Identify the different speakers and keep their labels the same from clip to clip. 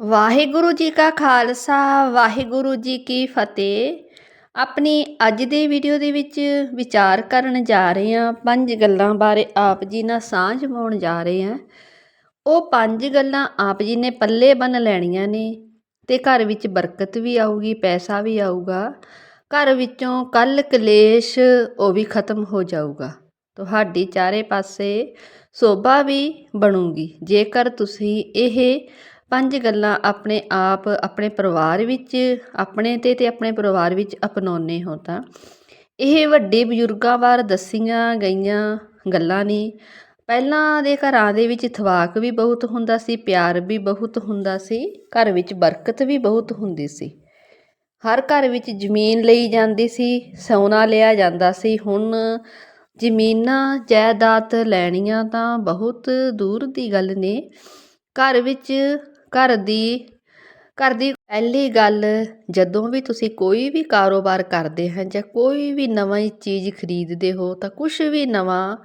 Speaker 1: ਵਾਹਿਗੁਰੂ ਜੀ ਕਾ ਖਾਲਸਾ, ਵਾਹਿਗੁਰੂ ਜੀ ਕੀ ਫਤਿਹ। ਆਪਣੀ ਅੱਜ ਦੇ ਵੀਡੀਓ ਦੇ ਵਿੱਚ ਵਿਚਾਰ ਕਰਨ ਜਾ ਰਹੇ ਹਾਂ। ਪੰਜ ਗੱਲਾਂ ਬਾਰੇ ਆਪ ਜੀ ਨਾਲ ਸਾਂਝ ਪਾਉਣ ਜਾ ਰਹੇ ਹਾਂ। ਉਹ ਪੰਜ ਗੱਲਾਂ ਆਪ ਜੀ ਨੇ ਪੱਲੇ ਬੰਨ ਲੈਣੀਆਂ ਨੇ ਤੇ ਘਰ ਵਿੱਚ ਬਰਕਤ ਵੀ ਆਊਗੀ, ਪੈਸਾ ਵੀ ਆਊਗਾ। ਘਰ ਵਿੱਚੋਂ ਕੱਲ ਕਲੇਸ਼, ਉਹ ਵੀ ਖਤਮ ਹੋ ਜਾਊਗਾ। ਤੁਹਾਡੀ ਚਾਰੇ ਪਾਸੇ ਸੋਭਾ ਵੀ ਬਣੂਗੀ। ਜੇਕਰ ਤੁਸੀਂ ਇਹ ਪੰਜ ਗੱਲਾਂ ਆਪਣੇ ਆਪ, ਆਪਣੇ ਪਰਿਵਾਰ ਵਿੱਚ, ਆਪਣੇ 'ਤੇ ਅਤੇ ਆਪਣੇ ਪਰਿਵਾਰ ਵਿੱਚ ਅਪਣਾਉਂਦੇ ਹੋ ਤਾਂ। ਇਹ ਵੱਡੇ ਬਜ਼ੁਰਗਾਂ ਵਾਰ ਦੱਸੀਆਂ ਗਈਆਂ ਗੱਲਾਂ ਨੇ। ਪਹਿਲਾਂ ਦੇ ਘਰਾਂ ਦੇ ਵਿੱਚ ਥਵਾਕ ਵੀ ਬਹੁਤ ਹੁੰਦਾ ਸੀ, ਪਿਆਰ ਵੀ ਬਹੁਤ ਹੁੰਦਾ ਸੀ, ਘਰ ਵਿੱਚ ਬਰਕਤ ਵੀ ਬਹੁਤ ਹੁੰਦੀ ਸੀ। ਹਰ ਘਰ ਵਿੱਚ ਜ਼ਮੀਨ ਲਈ ਜਾਂਦੀ ਸੀ, ਸੋਨਾ ਲਿਆ ਜਾਂਦਾ ਸੀ। ਹੁਣ ਜ਼ਮੀਨਾਂ, ਜਾਇਦਾਦ ਲੈਣੀਆਂ ਤਾਂ ਬਹੁਤ ਦੂਰ ਦੀ ਗੱਲ ਨੇ। ਘਰ ਵਿੱਚ ਘਰ ਦੀ ਘਰ ਦੀ ਪਹਿਲੀ ਗੱਲ, ਜਦੋਂ ਵੀ ਤੁਸੀਂ ਕੋਈ ਵੀ ਕਾਰੋਬਾਰ ਕਰਦੇ ਹੋ ਜਾਂ ਕੋਈ ਵੀ ਨਵੀਂ ਚੀਜ਼ ਖਰੀਦਦੇ ਹੋ ਤਾਂ ਕੁਝ ਵੀ ਨਵਾਂ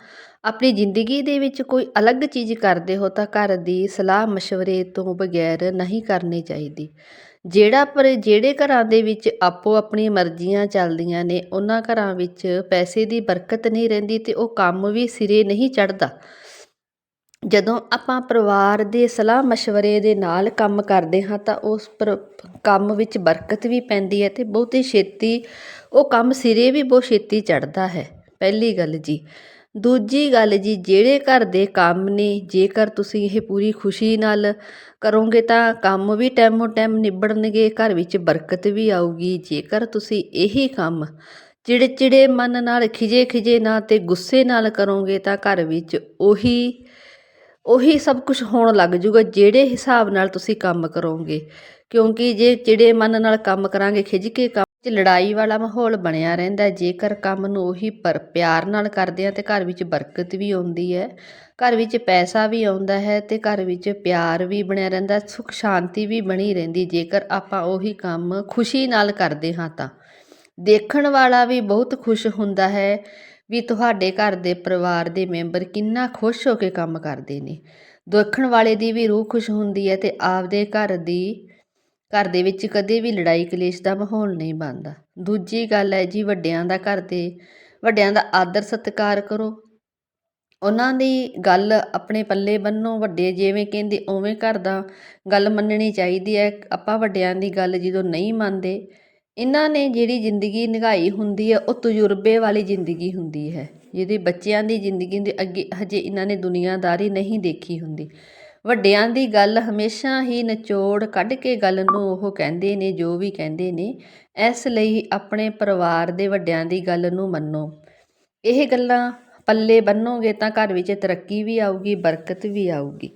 Speaker 1: ਆਪਣੀ ਜ਼ਿੰਦਗੀ ਦੇ ਵਿੱਚ ਕੋਈ ਅਲੱਗ ਚੀਜ਼ ਕਰਦੇ ਹੋ ਤਾਂ ਘਰ ਦੀ ਸਲਾਹ مشਵਰੇ ਤੋਂ ਬਗੈਰ ਨਹੀਂ ਕਰਨੀ ਚਾਹੀਦੀ। ਜਿਹੜਾ ਪਰ, ਜਿਹੜੇ ਘਰਾਂ ਦੇ ਵਿੱਚ ਆਪੋ ਆਪਣੀਆਂ ਮਰਜ਼ੀਆਂ ਚੱਲਦੀਆਂ ਨੇ, ਉਹਨਾਂ ਘਰਾਂ ਵਿੱਚ ਪੈਸੇ ਦੀ ਬਰਕਤ ਨਹੀਂ ਰਹਿੰਦੀ ਤੇ ਉਹ ਕੰਮ ਵੀ ਸਿਰੇ ਨਹੀਂ ਚੜਦਾ ਜਦੋਂ ਆਪਾਂ ਪਰਿਵਾਰ ਦੇ ਸਲਾਹ ਮਸ਼ਵਰੇ ਦੇ ਨਾਲ ਕੰਮ ਕਰਦੇ ਹਾਂ ਤਾਂ ਉਸ ਪਰ ਕੰਮ ਵਿੱਚ ਬਰਕਤ ਵੀ ਪੈਂਦੀ ਹੈ ਅਤੇ ਬਹੁਤੀ ਛੇਤੀ ਉਹ ਕੰਮ ਸਿਰੇ ਵੀ ਬਹੁਤ ਛੇਤੀ ਚੜ੍ਹਦਾ ਹੈ। ਪਹਿਲੀ ਗੱਲ ਜੀ। ਦੂਜੀ ਗੱਲ ਜੀ, ਜਿਹੜੇ ਘਰ ਦੇ ਕੰਮ ਨੇ, ਜੇਕਰ ਤੁਸੀਂ ਇਹ ਪੂਰੀ ਖੁਸ਼ੀ ਨਾਲ ਕਰੋਗੇ ਤਾਂ ਕੰਮ ਵੀ ਟੈਮੋ ਟੈਮ ਨਿਬੜਨਗੇ, ਘਰ ਵਿੱਚ ਬਰਕਤ ਵੀ ਆਊਗੀ। ਜੇਕਰ ਤੁਸੀਂ ਇਹੀ ਕੰਮ ਚਿੜਚਿੜੇ ਮਨ ਨਾਲ, ਖਿਜੇ ਖਿਜੇ ਨਾਲ ਤੇ ਗੁੱਸੇ ਨਾਲ ਕਰੋਗੇ ਤਾਂ ਘਰ ਵਿੱਚ ਉਹੀ ਉਹੀ ਸਭ ਕੁਝ ਹੋਣ ਲੱਗ ਜੂਗਾ ਜਿਹੜੇ ਹਿਸਾਬ ਨਾਲ ਤੁਸੀਂ ਕੰਮ ਕਰੋਗੇ। ਕਿਉਂਕਿ ਜੇ ਚਿੜੇ ਮਨ ਨਾਲ ਕੰਮ ਕਰਾਂਗੇ ਖਿਜ ਕੇ ਕੰਮ 'ਚ ਲੜਾਈ ਵਾਲਾ ਮਾਹੌਲ ਬਣਿਆ ਰਹਿੰਦਾ ਜੇਕਰ ਕੰਮ ਨੂੰ ਉਹੀ ਪਰ ਪਿਆਰ ਨਾਲ ਕਰਦੇ ਆ ਤੇ ਘਰ ਵਿੱਚ ਬਰਕਤ ਵੀ ਆਉਂਦੀ ਹੈ, ਘਰ ਵਿੱਚ ਪੈਸਾ ਵੀ ਆਉਂਦਾ ਹੈ ਤੇ ਘਰ ਵਿੱਚ ਪਿਆਰ ਵੀ ਬਣਿਆ ਰਹਿੰਦਾ ਸੁਖ ਸ਼ਾਂਤੀ ਵੀ ਬਣੀ ਰਹਿੰਦੀ। ਜੇਕਰ ਆਪਾਂ ਉਹੀ ਕੰਮ ਖੁਸ਼ੀ ਨਾਲ ਕਰਦੇ ਹਾਂ ਤਾਂ ਦੇਖਣ ਵਾਲਾ ਵੀ ਬਹੁਤ ਖੁਸ਼ ਹੁੰਦਾ ਹੈ। ਵੀ ਤੁਹਾਡੇ ਘਰ ਦੇ ਪਰਿਵਾਰ ਦੇ ਮੈਂਬਰ ਕਿੰਨਾ ਖੁਸ਼ ਹੋ ਕੇ ਕੰਮ ਕਰਦੇ ਨੇ। ਦੇਖਣ ਵਾਲੇ ਦੀ ਵੀ ਰੂਹ ਖੁਸ਼ ਹੁੰਦੀ ਹੈ ਤੇ ਆਪਦੇ ਘਰ ਦੀ, ਘਰ ਦੇ ਵਿੱਚ ਕਦੇ ਵੀ ਲੜਾਈ ਕਲੇਸ਼ ਦਾ ਮਾਹੌਲ ਨਹੀਂ ਬਣਦਾ। ਦੂਜੀ ਗੱਲ ਹੈ ਜੀ ਵੱਡਿਆਂ ਦਾ ਘਰ ਦੇ, ਵੱਡਿਆਂ ਦਾ ਆਦਰ ਸਤਿਕਾਰ ਕਰੋ। ਉਹਨਾਂ ਦੀ ਗੱਲ ਆਪਣੇ ਪੱਲੇ ਬੰਨੋ। ਵੱਡੇ ਜਿਵੇਂ ਕਹਿੰਦੇ ਉਵੇਂ ਘਰ ਦਾ ਗੱਲ ਮੰਨਣੀ ਚਾਹੀਦੀ ਹੈ। ਆਪਾਂ ਵੱਡਿਆਂ ਦੀ ਗੱਲ ਜਦੋਂ ਨਹੀਂ ਮੰਨਦੇ ਇਹਨਾਂ ਨੇ ਜਿਹੜੀ ਜ਼ਿੰਦਗੀ ਨਿਗਾਈ ਹੁੰਦੀ ਹੈ, ਉਹ ਤਜੁਰਬੇ ਵਾਲੀ ਜ਼ਿੰਦਗੀ ਹੁੰਦੀ ਹੈ। ਜਿਹਦੀ ਬੱਚਿਆਂ ਦੀ ਜ਼ਿੰਦਗੀ ਦੇ ਅੱਗੇ ਹਜੇ ਇਹਨਾਂ ਨੇ ਦੁਨੀਆਦਾਰੀ ਨਹੀਂ ਦੇਖੀ ਹੁੰਦੀ। ਵੱਡਿਆਂ ਦੀ ਗੱਲ ਹਮੇਸ਼ਾ ਹੀ ਨਿਚੋੜ ਕੱਢ ਕੇ ਗੱਲ ਨੂੰ ਉਹ ਕਹਿੰਦੇ ਨੇ, ਜੋ ਵੀ ਕਹਿੰਦੇ ਨੇ, ਇਸ ਲਈ ਆਪਣੇ ਪਰਿਵਾਰ ਦੇ ਵੱਡਿਆਂ ਦੀ ਗੱਲ ਨੂੰ ਮੰਨੋ। ਇਹ ਗੱਲਾਂ ਪੱਲੇ ਬੰਨੋਗੇ ਤਾਂ ਘਰ ਵਿੱਚ ਤਰੱਕੀ ਵੀ ਆਊਗੀ, ਬਰਕਤ ਵੀ ਆਊਗੀ।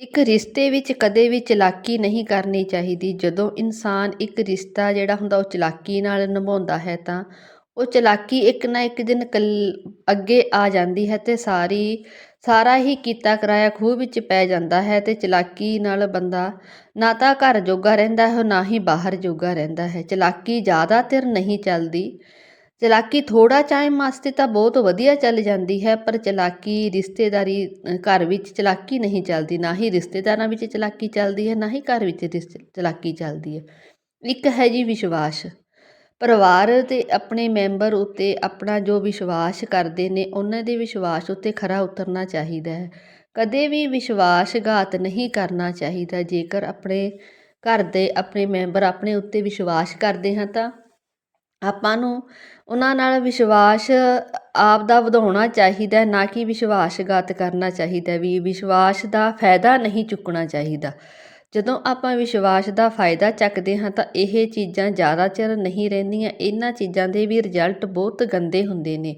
Speaker 1: ਇੱਕ ਰਿਸ਼ਤੇ ਵਿੱਚ ਕਦੇ ਵੀ ਚਲਾਕੀ ਨਹੀਂ ਕਰਨੀ ਚਾਹੀਦੀ। ਜਦੋਂ ਇਨਸਾਨ ਇੱਕ ਰਿਸ਼ਤਾ ਜਿਹੜਾ ਹੁੰਦਾ, ਉਹ ਚਲਾਕੀ ਨਾਲ ਨਿਭਾਉਂਦਾ ਹੈ, ਤਾਂ ਉਹ ਚਲਾਕੀ ਇੱਕ ਨਾ ਇੱਕ ਦਿਨ ਕੱਲ ਅੱਗੇ ਆ ਜਾਂਦੀ ਹੈ ਤੇ ਸਾਰੀ, ਸਾਰਾ ਹੀ ਕੀਤਾ ਕਰਾਇਆ ਖੂਹ ਵਿੱਚ ਪੈ ਜਾਂਦਾ ਹੈ ਤੇ ਚਲਾਕੀ ਨਾਲ ਬੰਦਾ ਨਾ ਤਾਂ ਘਰ ਜੋਗਾ ਰਹਿੰਦਾ ਹੈ, ਨਾ ਹੀ ਬਾਹਰ ਜੋਗਾ ਰਹਿੰਦਾ ਹੈ। ਚਲਾਕੀ ਜ਼ਿਆਦਾ ਚਿਰ ਨਹੀਂ ਚੱਲਦੀ। ਚਲਾਕੀ ਥੋੜਾ ਟਾਈਮ ਵਾਸਤੇ ਤਾਂ ਬਹੁਤ ਵਧੀਆ ਚੱਲ ਜਾਂਦੀ ਹੈ, ਪਰ ਚਲਾਕੀ ਰਿਸ਼ਤੇਦਾਰੀ ਘਰ ਵਿੱਚ ਚਲਾਕੀ ਨਹੀਂ ਚੱਲਦੀ, ਨਾ ਹੀ ਰਿਸ਼ਤੇਦਾਰਾਂ ਵਿੱਚ ਚਲਾਕੀ ਚੱਲਦੀ ਹੈ, ਨਾ ਹੀ ਘਰ ਵਿੱਚ ਚਲਾਕੀ ਚੱਲਦੀ ਹੈ। ਇੱਕ ਹੈ ਜੀ ਵਿਸ਼ਵਾਸ। ਪਰਿਵਾਰ ਤੇ ਆਪਣੇ ਮੈਂਬਰ ਉੱਤੇ ਆਪਣਾ ਜੋ ਵਿਸ਼ਵਾਸ ਕਰਦੇ ਨੇ, ਉਹਨਾਂ ਦੇ ਵਿਸ਼ਵਾਸ ਉੱਤੇ ਖਰਾ ਉਤਰਨਾ ਚਾਹੀਦਾ ਹੈ। ਕਦੇ ਵੀ ਵਿਸ਼ਵਾਸਘਾਤ ਨਹੀਂ ਕਰਨਾ ਚਾਹੀਦਾ, ਜੇਕਰ ਆਪਣੇ ਘਰ ਦੇ ਆਪਣੇ ਮੈਂਬਰ ਆਪਣੇ ਉੱਤੇ ਵਿਸ਼ਵਾਸ ਕਰਦੇ ਹਾਂ ਤਾਂ ਆਪਾਂ ਨੂੰ ਉਹਨਾਂ ਨਾਲ ਵਿਸ਼ਵਾਸ ਆਪ ਦਾ ਵਧਾਉਣਾ ਚਾਹੀਦਾ ਨਾ ਕਿ ਵਿਸ਼ਵਾਸਘਾਤ ਕਰਨਾ ਚਾਹੀਦਾ ਵੀ ਵਿਸ਼ਵਾਸ ਦਾ ਫਾਇਦਾ ਨਹੀਂ ਚੁੱਕਣਾ ਚਾਹੀਦਾ। ਜਦੋਂ ਆਪਾਂ ਵਿਸ਼ਵਾਸ ਦਾ ਫਾਇਦਾ ਚੱਕਦੇ ਹਾਂ ਤਾਂ ਇਹ ਚੀਜ਼ਾਂ ਜ਼ਿਆਦਾ ਚਿਰ ਨਹੀਂ ਰਹਿੰਦੀਆਂ, ਇਹਨਾਂ ਚੀਜ਼ਾਂ ਦੇ ਵੀ ਰਿਜ਼ਲਟ ਬਹੁਤ ਗੰਦੇ ਹੁੰਦੇ ਨੇ।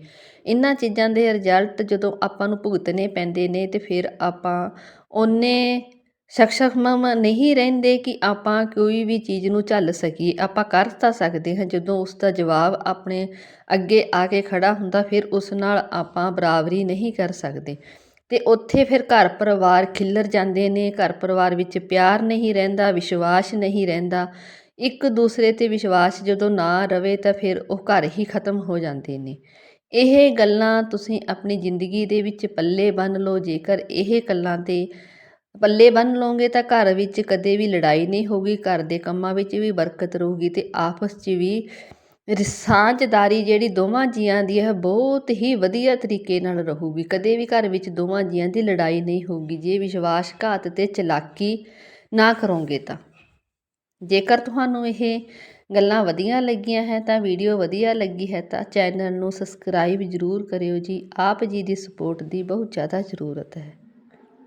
Speaker 1: ਇਹਨਾਂ ਚੀਜ਼ਾਂ ਦੇ ਰਿਜ਼ਲਟ ਜਦੋਂ ਆਪਾਂ ਨੂੰ ਭੁਗਤਣੇ ਪੈਂਦੇ ਨੇ ਤੇ ਫਿਰ ਆਪਾਂ ਉਹਨੇ ਸક્ષਮ ਨਹੀਂ ਰਹਿੰਦੇ ਕਿ ਆਪਾਂ ਕੋਈ ਵੀ ਚੀਜ਼ ਨੂੰ ਝੱਲ ਸਕੀਏ। ਆਪਾਂ ਕਰ ਤਾਂ ਸਕਦੇ ਹਾਂ। ਜਦੋਂ ਉਸ ਦਾ ਜਵਾਬ ਆਪਣੇ ਅੱਗੇ ਆ ਕੇ ਖੜਾ ਹੁੰਦਾ, ਫਿਰ ਉਸ ਨਾਲ ਆਪਾਂ ਬਰਾਬਰੀ ਨਹੀਂ ਕਰ ਸਕਦੇ। ਤੇ ਉੱਥੇ ਫਿਰ ਘਰ ਪਰਿਵਾਰ ਖਿੱਲਰ ਜਾਂਦੇ ਨੇ। ਘਰ ਪਰਿਵਾਰ ਵਿੱਚ ਪਿਆਰ ਨਹੀਂ ਰਹਿੰਦਾ, ਵਿਸ਼ਵਾਸ ਨਹੀਂ ਰਹਿੰਦਾ। ਇੱਕ ਦੂਸਰੇ ਤੇ ਵਿਸ਼ਵਾਸ ਜਦੋਂ ਨਾ ਰਵੇ ਤਾਂ ਫਿਰ ਉਹ ਘਰ ਹੀ ਖਤਮ ਹੋ ਜਾਂਦੇ ਨੇ। ਇਹ ਗੱਲਾਂ ਤੁਸੀਂ ਆਪਣੀ ਜ਼ਿੰਦਗੀ ਦੇ ਵਿੱਚ ਪੱਲੇ ਬੰਨ ਲਓ। ਜੇਕਰ ਇਹ ਗੱਲਾਂ ਤੇ ਪੱਲੇ ਬੰਨ੍ਹ ਲਓਗੇ ਤਾਂ ਘਰ ਵਿੱਚ ਕਦੇ ਵੀ ਲੜਾਈ ਨਹੀਂ ਹੋਊਗੀ, ਘਰ ਦੇ ਕੰਮਾਂ ਵਿੱਚ ਵੀ ਬਰਕਤ ਰਹੂਗੀ ਅਤੇ ਆਪਸ 'ਚ ਵੀ ਸਾਂਝਦਾਰੀ ਜਿਹੜੀ ਦੋਵਾਂ ਜੀਆਂ ਦੀ ਹੈ ਬਹੁਤ ਹੀ ਵਧੀਆ ਤਰੀਕੇ ਨਾਲ ਰਹੂਗੀ। ਕਦੇ ਵੀ ਘਰ ਵਿੱਚ ਦੋਵਾਂ ਜੀਆਂ ਦੀ ਲੜਾਈ ਨਹੀਂ ਹੋਊਗੀ, ਜੇ ਵਿਸ਼ਵਾਸਘਾਤ ਤੇ ਚਲਾਕੀ ਨਾ ਕਰੋਗੇ ਤਾਂ। ਜੇਕਰ ਤੁਹਾਨੂੰ ਇਹ ਗੱਲਾਂ ਵਧੀਆ ਲੱਗੀਆਂ ਹੈ ਤਾਂ ਵੀਡੀਓ ਵਧੀਆ ਲੱਗੀ ਹੈ ਤਾਂ ਚੈਨਲ ਨੂੰ ਸਬਸਕ੍ਰਾਈਬ ਜ਼ਰੂਰ ਕਰਿਓ ਜੀ। ਆਪ ਜੀ ਦੀ ਸਪੋਰਟ ਦੀ ਬਹੁਤ ਜ਼ਿਆਦਾ ਜ਼ਰੂਰਤ ਹੈ।